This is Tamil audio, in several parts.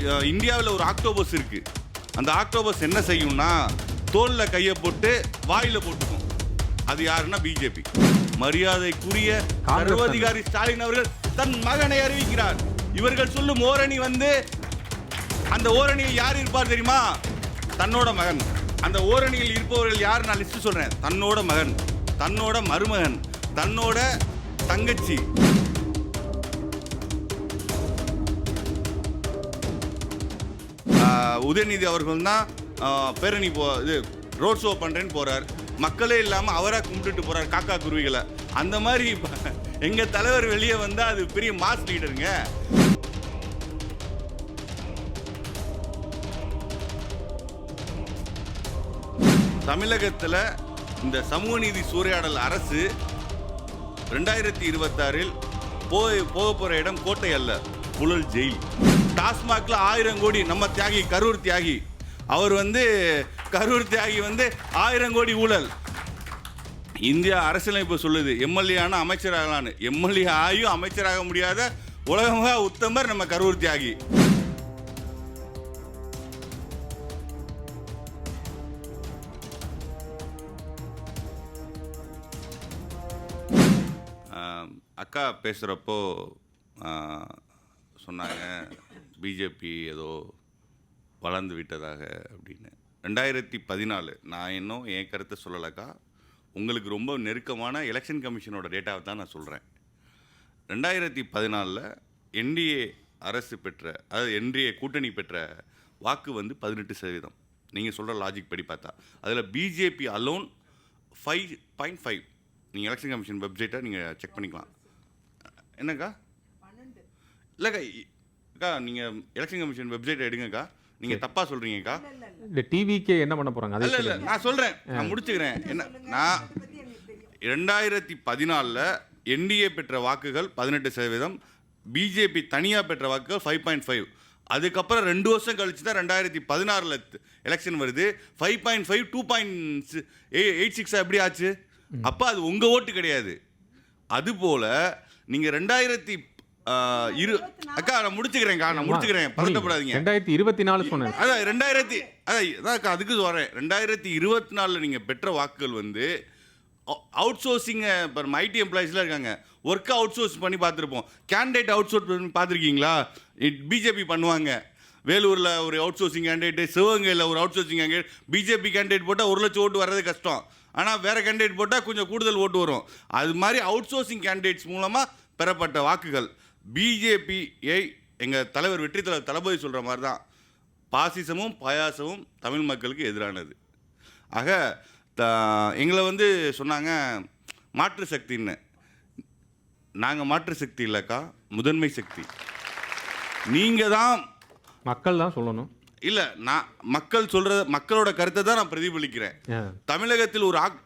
இந்தியாவில் ஒரு ஆக்டோபஸ் இருக்கு. அந்த ஆக்டோபஸ் என்ன செய்யும்னா தோல்ல கையை போட்டு வாயில போட்டுக்கும். அது யாருன்னா பிஜேபி மரியாதைக்குரிய சர்வாதிகாரி ஸ்டாலின் அவர்கள் தன் மகனை அறிவிக்கிறார். இவர்கள் சொல்லும் ஓரணி வந்து அந்த ஓரணியில் யார் இருப்பார் தெரியுமா? தன்னோட மகன். அந்த ஓரணியில் இருப்பவர்கள் யார்? நான் லிஸ்ட் சொல்றேன். தன்னோட மகன். தன்னோட மருமகன். தன்னோட தங்கச்சி. உதயநிதி அவர்கள் தான் பேரணி போ இது ரோட் ஷோ பண்ணுறேன்னு போகிறார் மக்களே இல்லாமல் அவராக கும்பிட்டுட்டு போகிறார் காக்கா குருவிகளை. அந்த மாதிரி எங்கள் தலைவர் வெளியே வந்தால் அது பெரிய மாஸ் லீடருங்க தமிழகத்தில் இந்த சமூக நீதி சூறையாடல் அரசு ரெண்டாயிரத்தி இருபத்தாறில் போய் போக போகிற இடம் கோட்டை அல்ல புழல் ஜெயில். டாஸ்மாக்ல ஆயிரம் கோடி நம்ம தியாகி கரூர் தியாகி. அவர் வந்து கரூர் தியாகி வந்து ஆயிரம் கோடி ஊழல். இந்தியா அரசியலமைப்பு சொல்லுது எம்எல்ஏ ஆனால் அமைச்சராகலான்னு. எம்எல்ஏ ஆகியும் அமைச்சராக முடியாத உலகமாக உத்தமர் நம்ம கரூர் தியாகி. அக்கா பேசுகிறப்போ சொன்னாங்க. பிஜேபி ஏதோ வளர்ந்து விட்டதாக அப்படின்னு. ரெண்டாயிரத்தி பதினாலு நான் இன்னும் என் கருத்தை சொல்லலைக்கா. உங்களுக்கு ரொம்ப நெருக்கமான எலெக்ஷன் கமிஷனோட டேட்டாவை தான் நான் சொல்கிறேன் ரெண்டாயிரத்தி பதினாலில் என்டிஏ அரசு பெற்ற அதாவது என்டிஏ கூட்டணி பெற்ற வாக்கு வந்து பதினெட்டு சதவீதம். நீங்கள் சொல்கிற லாஜிக் படி பார்த்தா. அதில் BJP alone five point five நீங்கள் எலெக்ஷன் கமிஷன் வெப்சைட்டை நீங்கள் செக் பண்ணிக்கலாம். என்னக்கா? இல்லைக்கா அக்கா நீங்கள் எலெக்ஷன் கமிஷன் வெப்சைட்டை எடுங்கக்கா. நீங்கள் தப்பாக சொல்கிறீங்கக்கா இந்த டிவிக்கே என்ன பண்ண போறாங்க? இல்ல இல்ல நான் சொல்றேன். நான் முடிச்சுக்கிறேன். என்ன நான் ரெண்டாயிரத்தி பதினாலில் என்டிஏ பெற்ற வாக்குகள் பதினெட்டு சதவீதம் பிஜேபி தனியாக பெற்ற வாக்குகள் ஃபைவ் பாயிண்ட் ஃபைவ் அதுக்கப்புறம் ரெண்டு வருஷம் கழிச்சு தான் ரெண்டாயிரத்தி பதினாறில் எலெக்ஷன் வருது. Five point five two point eight six எப்படி ஆச்சு? அப்போ அது உங்கள் ஓட்டு கிடையாது. அதுபோல் நீங்கள் ரெண்டாயிரத்தி இரு அக்கா நான் முடிச்சுக்கிறேன்க்கா நான் முடிச்சுக்கிறேன். பதட்டப்படாதீங்க ரெண்டாயிரத்தி இருபத்தி நாலு சொன்னேன். அதான் ரெண்டாயிரத்தி அதான் அதான் அக்கா, அதுக்கு வரேன் ரெண்டாயிரத்தி இருபத்தி நாலில் நீங்கள் பெற்ற வாக்குகள் வந்து அவுட் சோர்சிங்க இப்போ நம்ம ஐடி எம்ப்ளாயிஸ்லாம் இருக்காங்க. ஒர்க்கை அவுட் சோர்ஸ் பண்ணி பார்த்துருப்போம். கேண்டிடேட் அவுட் சோர்ஸ் பண்ணி பார்த்துருக்கீங்களா? பிஜேபி பண்ணுவாங்க. வேலூரில் ஒரு அவுட் சோர்சிங் கேண்டிடேட்டு சிவகங்கையில் ஒரு out sourcing candidate BJP candidate போட்டால் ஒரு லட்சம் ஓட்டு வர்றது கஷ்டம். ஆனால் வேறு கேண்டிடேட் போட்டால் கொஞ்சம் கூடுதல் ஓட்டு வரும். அது மாதிரி அவுட் சோர்சிங் கேண்டிடேட்ஸ் மூலமாக பெறப்பட்ட வாக்குகள். பிஜேபியை எங்கள் தலைவர் வெற்றி தலைவர் தளபதி சொல்கிற மாதிரி தான் பாசிசமும் பாயாசமும் தமிழ் மக்களுக்கு எதிரானது. ஆக த எங்களை வந்து சொன்னாங்க மாற்று சக்தின்னு. நாங்கள் மாற்று சக்தி இல்லைக்கா முதன்மை சக்தி. நீங்கள் தான் மக்கள் தான் சொல்லணும். இல்லை நான் மக்கள் சொல்கிற மக்களோட கருத்தை தான் நான் பிரதிபலிக்கிறேன். தமிழகத்தில் ஒரு ஆக்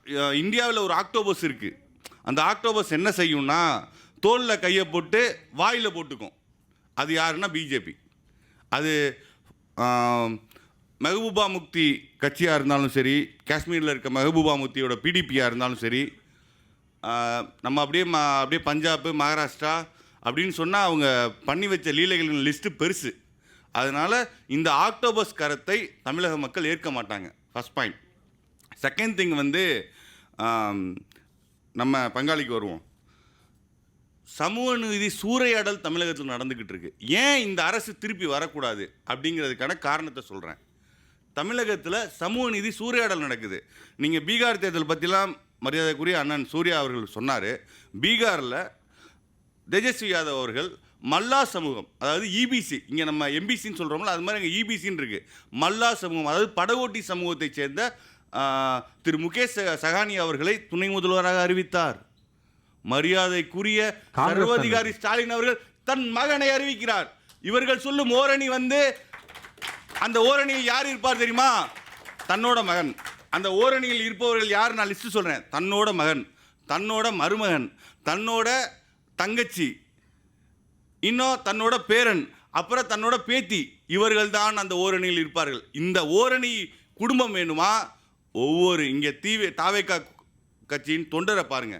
இந்தியாவில் ஒரு ஆக்டோபஸ் இருக்கு. அந்த ஆக்டோபஸ் என்ன செய்யும்னா தோலில் கையை போட்டு வாயில் போட்டுக்கும். அது யாருன்னா பிஜேபி. அது மெஹபூபா முக்தி கட்சியாக இருந்தாலும் சரி காஷ்மீரில் இருக்க மெஹபூபா முக்தியோட பிடிபியாக இருந்தாலும் சரி நம்ம அப்படியே ம அப்படியே பஞ்சாப் மகாராஷ்டிரா அப்படின்னு சொன்னால் அவங்க பண்ணி வச்ச லீலைகளின் லிஸ்ட்டு பெருசு. அதனால் இந்த ஆக்டோபஸ் கரத்தை தமிழக மக்கள் ஏற்க மாட்டாங்க. ஃபர்ஸ்ட் பாயிண்ட் செகண்ட் திங் வந்து நம்ம பங்காளிக்கு வருவோம். சமூக நீதி சூறையாடல் தமிழகத்தில் நடந்துக்கிட்டு இருக்கு ஏன் இந்த அரசு திருப்பி வரக்கூடாது அப்படிங்கிறதுக்கான காரணத்தை சொல்கிறேன் தமிழகத்தில் சமூக நீதி சூறையாடல் நடக்குது. நீங்கள் பீகார் தேர்தல் பற்றிலாம் மரியாதைக்குரிய அண்ணன் சூர்யா அவர்கள் சொன்னார். பீகாரில் தேஜஸ்வி யாதவ் அவர்கள் மல்லா சமூகம் அதாவது இபிசி இங்கே நம்ம எம்பிசின்னு சொல்கிறோம்ல அது மாதிரி அங்கே இபிசின்னு இருக்குது மல்லா சமூகம் அதாவது படகோட்டி சமூகத்தைச் சேர்ந்த திரு முகேஷ் சகானி அவர்களை துணை முதல்வராக அறிவித்தார். மரியாதைக்குரிய சர்வாதிகாரி ஸ்டாலின் அவர்கள் தன் மகனை அறிவிக்கிறார். இவர்கள் சொல்லும் ஓரணி வந்து அந்த ஓரணியில் யார் இருப்பார் தெரியுமா? தன்னோட மகன். அந்த ஓரணியில் இருப்பவர்கள் யார்? நான் லிஸ்ட் சொல்றேன். தன்னோட மகன் தன்னோட மருமகன் தன்னோட தங்கச்சி இன்னும் தன்னோட பேரன் அப்புறம் தன்னோட பேத்தி இவர்கள் தான் அந்த ஓரணியில் இருப்பார்கள். இந்த ஓரணி குடும்பம் வேணுமா? ஒவ்வொரு இங்கே தீவே தாவேக்கா கட்சியின் தொண்டரை பாருங்க.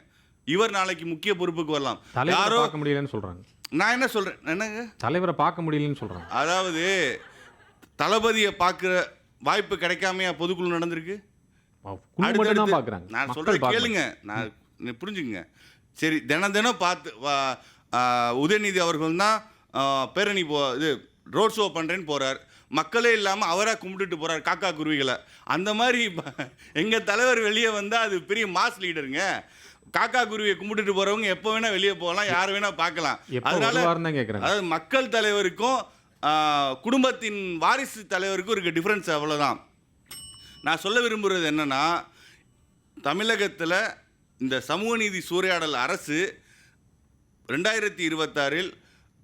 இவர் நாளைக்கு முக்கிய பொறுப்புக்கு வரலாம். யாரோ பார்க்க முடியலன்னு சொல்றாங்க. நான் என்ன சொல்கிறேன் என்னங்க? தலைவரை பார்க்க முடியலன்னு சொல்றாங்க. அதாவது தளபதியை பார்க்குற வாய்ப்பு கிடைக்காமையா பொதுக்குழு நடந்திருக்கு? நான் பார்க்கல. கேளுங்க. நான் நீ புரிஞ்சுங்க சரி தினம் தினம் பார்த்து உதயநிதி அவர்கள் தான் பேரணி போ இது ரோட் ஷோ பண்ணுறேன்னு போகிறார் மக்களே இல்லாமல் அவராக கும்பிட்டுட்டு போகிறார் காக்கா குருவிகளை. அந்த மாதிரி எங்கள் தலைவர் வெளியே வந்தால் அது பெரிய மாஸ் லீடருங்க காக்கா குருவியை கும்பிட்டுட்டு போகிறவங்க எப்போ வேணால் வெளியே போகலாம் யார் வேணால் பார்க்கலாம். அதனால அதாவது மக்கள் தலைவருக்கும் குடும்பத்தின் வாரிசு தலைவருக்கும் இருக்க டிஃப்ரென்ஸ் அவ்வளோதான் நான் சொல்ல விரும்புகிறது என்னன்னா தமிழகத்தில் இந்த சமூக நீதி சூறையாடல் அரசு ரெண்டாயிரத்தி இருபத்தாறில்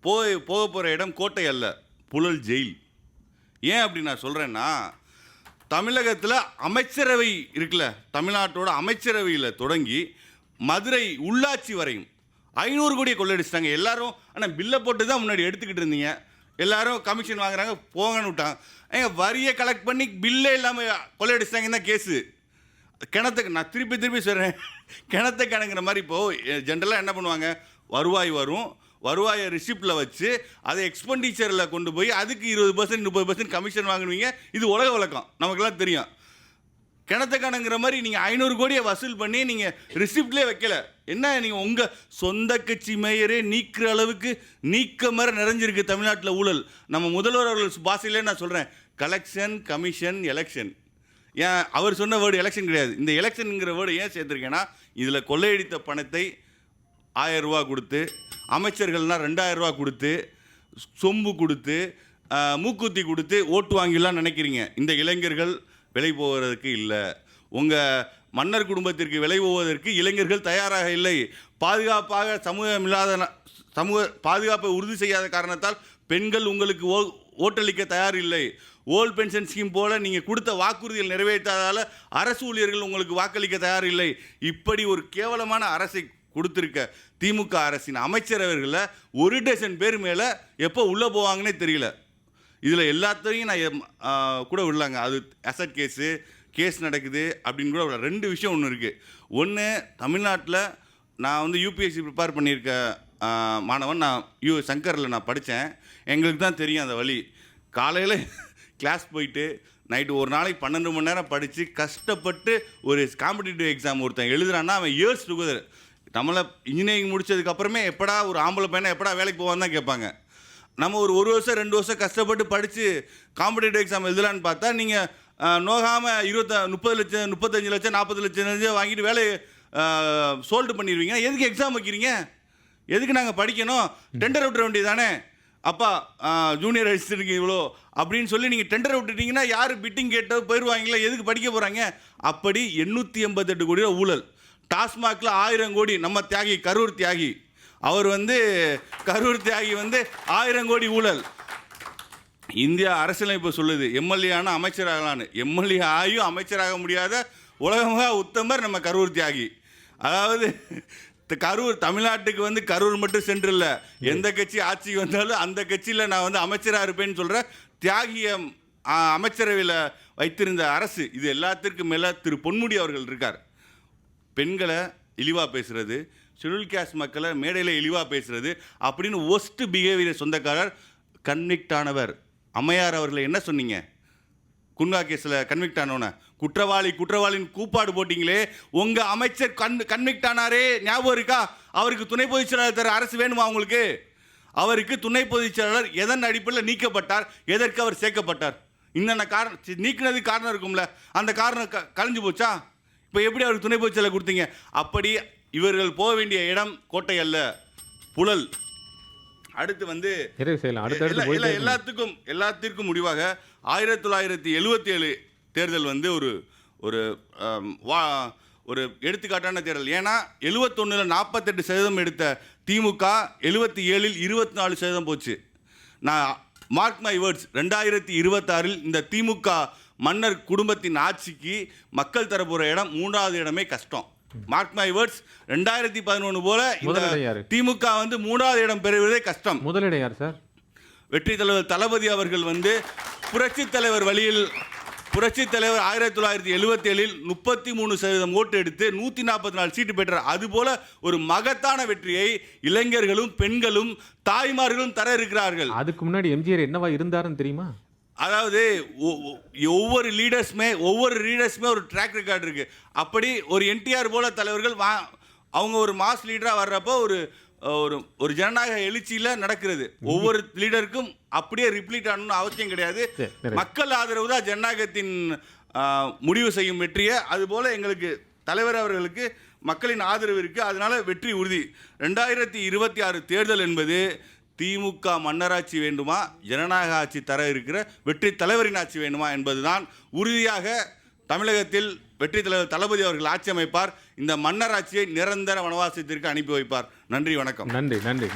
போய் போக போகிற இடம் கோட்டை அல்ல புழல் ஜெயில். ஏன் அப்படி நான் சொல்கிறேன்னா தமிழகத்தில் அமைச்சரவை இருக்குல்ல தமிழ்நாட்டோட அமைச்சரவையில் தொடங்கி மதுரை உள்ளாட்சி வரையும். ஐநூறு கோடியை கொள்ளடிச்சிட்டாங்க. எல்லாரும் ஆனால் பில்லை போட்டு தான் முன்னாடி எடுத்துக்கிட்டு இருந்தீங்க. எல்லாரும் கமிஷன் வாங்குறாங்க போங்கன்னு விட்டாங்க. ஏங்க வரியை கலெக்ட் பண்ணி பில்லே இல்லாமல் கொள்ளையடிச்சிட்டாங்க தான் கேஸு கிணத்துக்கு நான் திருப்பி திருப்பி சொல்கிறேன் கிணத்தை கிணங்குற மாதிரி இப்போது ஜென்ரலாக என்ன பண்ணுவாங்க? வருவாய் வரும். வருவாயை ரிசிப்டில் வச்சு அதை எக்ஸ்பெண்டிச்சரில் கொண்டு போய் அதுக்கு இருபது பர்சன்ட் முப்பது பர்சன்ட் கமிஷன் வாங்குவீங்க. இது உலக வழக்கம். நமக்கெல்லாம் தெரியும். கிணத்த மாதிரி நீங்கள் ஐநூறு கோடியை வசூல் பண்ணி நீங்கள் ரிசிப்ட்லேயே வைக்கல. என்ன நீங்கள் உங்கள் சொந்த கட்சி மேயரே நீக்கிற அளவுக்கு நீக்க மாதிரி நிறைஞ்சிருக்கு தமிழ்நாட்டில் ஊழல். நம்ம முதல்வர் அவர்கள் பாசையிலே நான் சொல்கிறேன் கலெக்ஷன் கமிஷன் எலெக்ஷன் ஏன் அவர் சொன்ன வேர்டு எலெக்ஷன் கிடையாது. இந்த எலெக்ஷனுங்கிற வேர்டு ஏன் சேர்த்துருக்கேன்னா இதில் கொள்ளையடித்த பணத்தை ஆயிரம் ரூபா கொடுத்து அமைச்சர்கள்னால் ரெண்டாயிரம் ரூபா கொடுத்து சொம்பு கொடுத்து மூக்குத்தி கொடுத்து ஓட்டு வாங்கிலாம் நினைக்கிறீங்க. இந்த இளைஞர்கள் விலை போவதற்கு இல்லை. உங்கள் மன்னர் குடும்பத்திற்கு விலை போவதற்கு இளைஞர்கள் தயாராக இல்லை. பாதுகாப்பாக சமூகம் இல்லாத சமூக பாதுகாப்பை உறுதி செய்யாத காரணத்தால் பெண்கள் உங்களுக்கு ஓ ஓட்டளிக்க தயார் இல்லை ஓல்ட் பென்ஷன் ஸ்கீம் போல் நீங்கள் கொடுத்த வாக்குறுதிகள் நிறைவேற்றாதால் அரசு ஊழியர்கள் உங்களுக்கு வாக்களிக்க தயார் இல்லை இப்படி ஒரு கேவலமான அரசை கொடுத்துருக்க திமுக அரசின் அமைச்சரவர்களில் ஒரு டசன் பேர் மேலே எப்போ உள்ளே போவாங்கன்னே தெரியல. இதில் எல்லாத்தையும் நான் கூட விடலாங்க. அது அசட் கேஸு கேஸ் நடக்குது அப்படின்னு கூட ரெண்டு விஷயம் ஒன்று இருக்குது ஒன்று தமிழ்நாட்டில் நான் வந்து யூபிஎஸ்சி ப்ரிப்பேர் பண்ணியிருக்க மாணவன் நான் யூ சங்கரில் நான் படித்தேன் எங்களுக்கு தான் தெரியும் அந்த வழி. காலையில் கிளாஸ் போயிட்டு நைட்டு ஒரு நாளைக்கு பன்னெண்டு மணி நேரம் படித்து கஷ்டப்பட்டு ஒரு காம்படிட்டிவ் எக்ஸாம் ஒருத்தன் எழுதுறான்னா அவன் இயர்ஸ் டுகெதர் நம்மளை இன்ஜினியரிங் முடிச்சதுக்கப்புறமே எப்படா ஒரு ஆம்பளை பையனை எப்படா வேலைக்கு போவான்னு தான் கேட்பாங்க. நம்ம ஒரு ஒரு வருஷம் ரெண்டு வருஷம் கஷ்டப்பட்டு படித்து காம்படேட்டிவ் எக்ஸாம் எழுதலான்னு பார்த்தா நீங்கள் நோகாமல் இருபத்த முப்பது லட்சம் முப்பத்தஞ்சு லட்சம் நாற்பது லட்சம் லட்சம் வாங்கிட்டு வேலையை சோல்டு பண்ணிடுவீங்க. எதுக்கு எக்ஸாம் வைக்கிறீங்க? எதுக்கு நாங்கள் படிக்கணும்? டெண்டர் விட்டுற வேண்டியதானே அப்பா ஜூனியர் அசிஸ்டன்ட்க்கு இவ்வளோ அப்படின்னு சொல்லி நீங்கள் டெண்டர் விட்டுட்டீங்கன்னா யார் பிட்டிங் கேட்டோ போயிடுவாங்களே எதுக்கு படிக்க போகிறாங்க அப்படி எண்ணூற்றி எண்பத்தெட்டு கோடி ரூபா ஊழல். டாஸ்மாகில் ஆயிரம் கோடி நம்ம தியாகி கரூர் தியாகி. அவர் வந்து கரூர் தியாகி வந்து ஆயிரம் கோடி ஊழல். இந்தியா அரசியலமைப்பு சொல்லுது எம்எல்ஏ ஆனால் அமைச்சராகலான்னு. எம்எல்ஏ ஆகியும் அமைச்சராக முடியாத உலகமாக உத்தமர் நம்ம கரூர் தியாகி. அதாவது கரூர் தமிழ்நாட்டுக்கு வந்து கரூர் மட்டும் சென்று இல்லை எந்த கட்சி ஆட்சிக்கு வந்தாலும் அந்த கட்சியில் நான் வந்து அமைச்சராக இருப்பேன்னு சொல்கிற தியாகிய அமைச்சரவையில் வைத்திருந்த அரசு இது எல்லாத்திற்கும் மேலே திரு பொன்முடி அவர்கள் இருக்கார். பெண்களை இழிவாக பேசுகிறது ஷெடியூல் கேஸ்ட் மக்களை மேடையில் இழிவாக பேசுகிறது அப்படின்னு ஒஸ்ட் பிஹேவியர் சொந்தக்காரர் கன்விக்ட் ஆனவர். அம்மையார் அவர்களை என்ன சொன்னீங்க? குன்வா கேஸில் கன்விக்ட் ஆனோன்னு குற்றவாளி குற்றவாளின்னு கூப்பாடு போட்டிங்களே. உங்கள் அமைச்சர் கன் கன்விக்ட் ஆனாரே. ஞாபகம் இருக்கா? அவருக்கு துணை பொதுச் செயலாளர் தர அரசு வேணுமா உங்களுக்கு? அவருக்கு துணை பொதுச் செயலாளர் எதன் அடிப்படையில் நீக்கப்பட்டார்? எதற்கு அவர் சேர்க்கப்பட்டார்? இன்னென்ன காரணம் நீக்கினது காரணம் இருக்கும்ல. அந்த காரணம் க கலைஞ்சு போச்சா? இப்போ எப்படி அவருக்கு துணை பொதுச் செயலாளர் கொடுத்தீங்க? அப்படி இவர்கள் போக வேண்டிய இடம் கோட்டை அல்ல புழல். அடுத்து வந்து இருக்கணும். எல்லாத்துக்கும் எல்லாத்திற்கும் முடிவாக ஆயிரத்தி தொள்ளாயிரத்தி எழுபத்தி ஏழு தேர்தல் வந்து ஒரு ஒரு வா ஒரு எடுத்துக்காட்டான தேர்தல். ஏன்னா எழுபத்தொன்னில் நாற்பத்தெட்டு சதவீதம் எடுத்த திமுக எழுபத்தி ஏழில் இருபத்தி நாலு சதவீதம் போச்சு. நான் மார்க் மை வேர்ட்ஸ் ரெண்டாயிரத்தி இருபத்தாறில் இந்த திமுக மன்னர் குடும்பத்தின் ஆட்சிக்கு மக்கள் தரப்போகிற இடம் மூன்றாவது இடமே கஷ்டம். மார்க் மை வேர்ட்ஸ் ரெண்டாயிரத்தி பதினொன்று போல? திமுக வந்து மூன்றாவது இடம் பெறுவதே கஷ்டம். முதலிடம் யார் சார்? வெற்றி தலைவர் தளபதி அவர்கள் வந்து புரட்சி தலைவர் வழியில் புரட்சி தலைவர் ஆயிரத்தி தொள்ளாயிரத்தி எழுபத்தி ஏழில் முப்பத்தி மூணு சதவீதம் ஓட்டு எடுத்து நூற்றி நாற்பத்தி நாலு சீட்டு பெற்றார். அதுபோல ஒரு மகத்தான வெற்றியை இளைஞர்களும் பெண்களும் தாய்மார்களும் தர இருக்கிறார்கள். அதுக்கு முன்னாடி எம்ஜிஆர் என்னவா இருந்தாருன்னு தெரியுமா? அதாவது ஒவ்வொரு லீடர்ஸுமே ஒவ்வொரு லீடர்ஸுமே ஒரு ட்ராக் ரெக்கார்ட் இருக்கு. அப்படி ஒரு என்டிஆர் போல தலைவர்கள் வா அவங்க ஒரு மாஸ் லீடராக வர்றப்போ ஒரு ஒரு ஒரு ஜனநாயக எழுச்சியில் நடக்கிறது. ஒவ்வொரு லீடருக்கும் அப்படியே ரிப்ளீட் ஆகணும்னு அவசியம் கிடையாது. மக்கள் ஆதரவு தான் ஜனநாயகத்தின் முடிவு செய்யும் வெற்றியை. அதுபோல எங்களுக்கு தலைவர் அவர்களுக்கு மக்களின் ஆதரவு இருக்கு. அதனால வெற்றி உறுதி. ரெண்டாயிரத்தி இருபத்தி ஆறு தேர்தல் என்பது திமுக மன்னராட்சி வேண்டுமா? ஜனநாயக ஆட்சி தர இருக்கிற வெற்றி தலைவரின் ஆட்சி வேண்டுமா என்பதுதான் உறுதியாக தமிழகத்தில் வெற்றி தலைவர் தளபதி அவர்கள் ஆட்சி அமைப்பார். இந்த மன்னராட்சியை நிரந்தர வனவாசத்திற்கு அனுப்பி வைப்பார். நன்றி வணக்கம். நன்றி நன்றி.